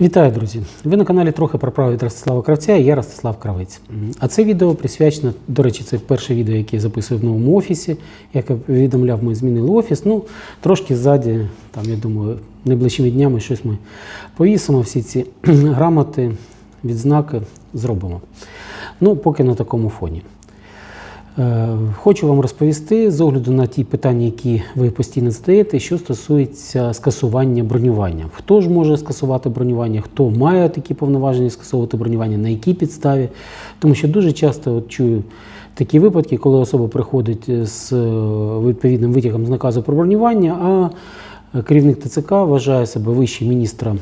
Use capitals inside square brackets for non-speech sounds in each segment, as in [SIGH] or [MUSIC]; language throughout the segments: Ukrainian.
Вітаю, друзі! Ви на каналі трохи про право від Ростислава Кравця я Ростислав Кравець. А це відео присвячено, до речі, це перше відео, яке я записую в новому офісі. Як я повідомляв, ми змінили офіс. Ну, трошки ззаді, там, я думаю, найближчими днями щось ми повісимо, всі ці [CLEARS THROAT] грамоти, відзнаки зробимо. Ну, поки на такому фоні. Е, Хочу вам розповісти з огляду на ті питання, які ви постійно задаєте, що стосується скасування бронювання. Хто ж може скасувати бронювання, хто має такі повноваження скасовувати бронювання, на якій підставі. Тому що дуже часто от чую такі випадки, коли особа приходить з е, відповідним витягом з наказу про бронювання, а керівник ТЦК вважає себе вищим міністра м,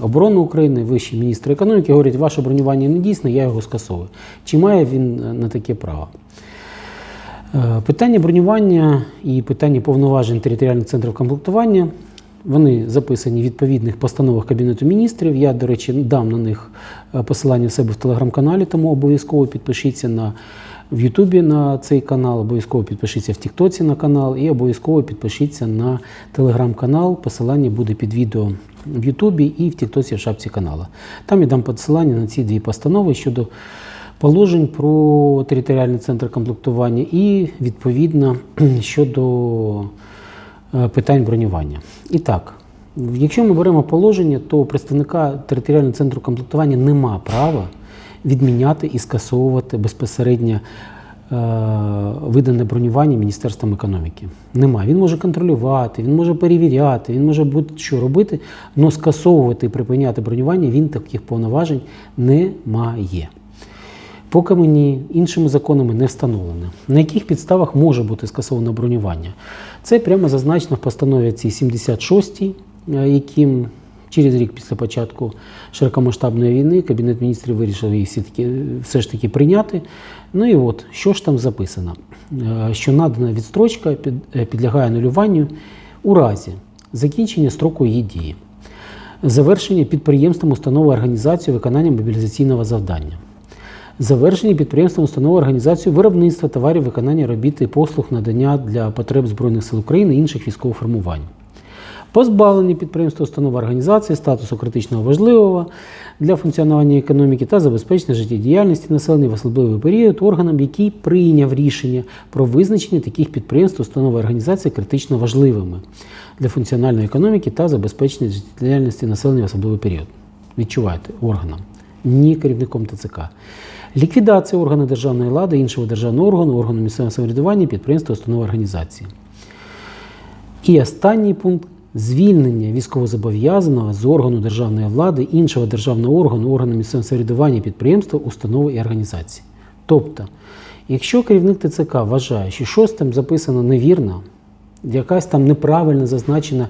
оборони України, вищий міністр економіки, говорить, ваше бронювання не дійсне, я його скасовую. Чи має він е, на таке право? Е, Питання бронювання і питання повноважень територіальних центрів комплектування. Вони записані в відповідних постановах Кабінету міністрів. Я, до речі, дам на них е, посилання в себе в телеграм-каналі, тому обов'язково підпишіться на в Ютубі на цей канал, обов'язково підпишіться в Тіктоці на канал і обов'язково підпишіться на телеграм-канал. Посилання буде під відео в Ютубі і в Тіктоці в шапці канала. Там я дам посилання на ці дві постанови щодо положень про територіальний центр комплектування і відповідно [CLEARS THROAT] щодо е, питань бронювання. І так, якщо ми беремо положення, то представника територіального центру комплектування нема права відміняти і скасовувати безпосередньо е, видане бронювання Міністерством економіки. Нема. Він може контролювати, він може перевіряти, він може будь-що робити, але скасовувати і припиняти бронювання він таких повноважень не має. Поки мені іншими законами не встановлено. На яких підставах може бути скасоване бронювання? Це прямо зазначено в постанові цій 76, е, яким через рік після початку широкомасштабної війни Кабінет міністрів вирішив її все-таки, все ж таки прийняти. Ну і от, що ж там записано? Е, Що надана відстрочка під- е, підлягає анулюванню у разі закінчення строку її дії, завершення підприємством установи організації виконання мобілізаційного завдання. Завершені підприємством установи організацію виробництва товарів виконання робіт і послуг надання для потреб Збройних сил України і інших військових формувань. Позбавлені підприємства установи організації статусу критичного важливого для функціонування економіки та забезпечення життєдіяльності населення в особливий період органам, який прийняв рішення про визначення таких підприємств установи організації критично важливими для функціональної економіки та забезпечення життєдіяльності населення в особливий період. Відчувайте органам, ні керівником ТЦК. Ліквідація органу державної влади, іншого державного органу, органу місцевого самоврядування, підприємства, установи організації. І останній пункт звільнення військовозобов'язаного з органу державної влади, іншого державного органу, органу місцевого самоврядування, підприємства, установи і організації. Тобто, якщо керівник ТЦК вважає, що щось там записано невірно, якась там неправильно зазначена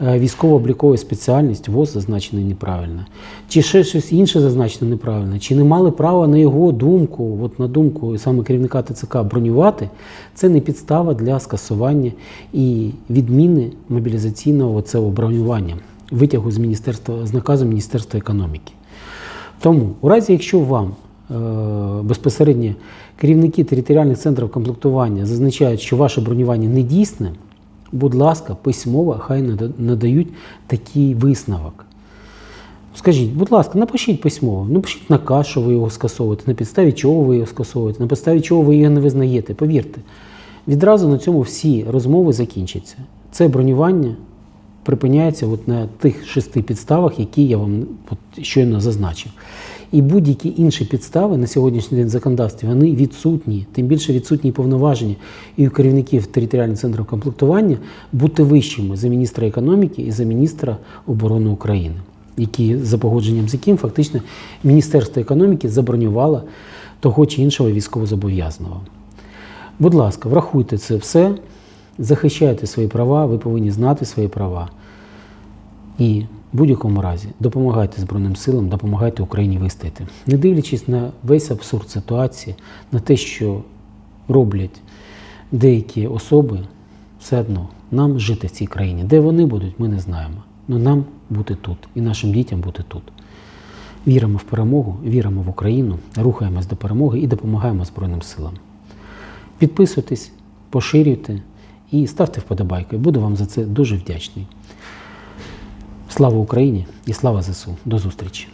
військово-облікова спеціальність, ВОЗ зазначена неправильно, чи ще щось інше зазначено неправильно, чи не мали права на його думку, от на думку саме керівника ТЦК бронювати, це не підстава для скасування і відміни мобілізаційного цього бронювання, витягу з міністерства з наказу Міністерства економіки. Тому, у разі, якщо вам е, безпосередньо керівники територіальних центрів комплектування зазначають, що ваше бронювання не дійсне, будь ласка, письмово хай надають такий висновок. Скажіть, будь ласка, напишіть письмово, напишіть наказ, що ви його скасовуєте, на підставі чого ви його скасовуєте, на підставі чого ви його не визнаєте. Повірте, відразу на цьому всі розмови закінчаться. Це бронювання припиняється от на тих шести підставах, які я вам от щойно зазначив. І будь-які інші підстави на сьогоднішній день законодавстві вони відсутні, тим більше відсутні повноваження і у керівників територіальних центрів комплектування бути вищими за міністра економіки і за міністра оборони України, які за погодженням з яким фактично Міністерство економіки забронювало того чи іншого військовозобов'язаного. Будь ласка, врахуйте це все, захищайте свої права, ви повинні знати свої права. І в будь-якому разі допомагайте Збройним силам, допомагайте Україні вистояти. Не дивлячись на весь абсурд ситуації, на те, що роблять деякі особи, все одно нам жити в цій країні. Де вони будуть, ми не знаємо. Але нам бути тут і нашим дітям бути тут. Віримо в перемогу, віримо в Україну, рухаємось до перемоги і допомагаємо Збройним силам. Підписуйтесь, поширюйте і ставте вподобайку. Буду вам за це дуже вдячний. Слава Україні і слава ЗСУ. До зустрічі!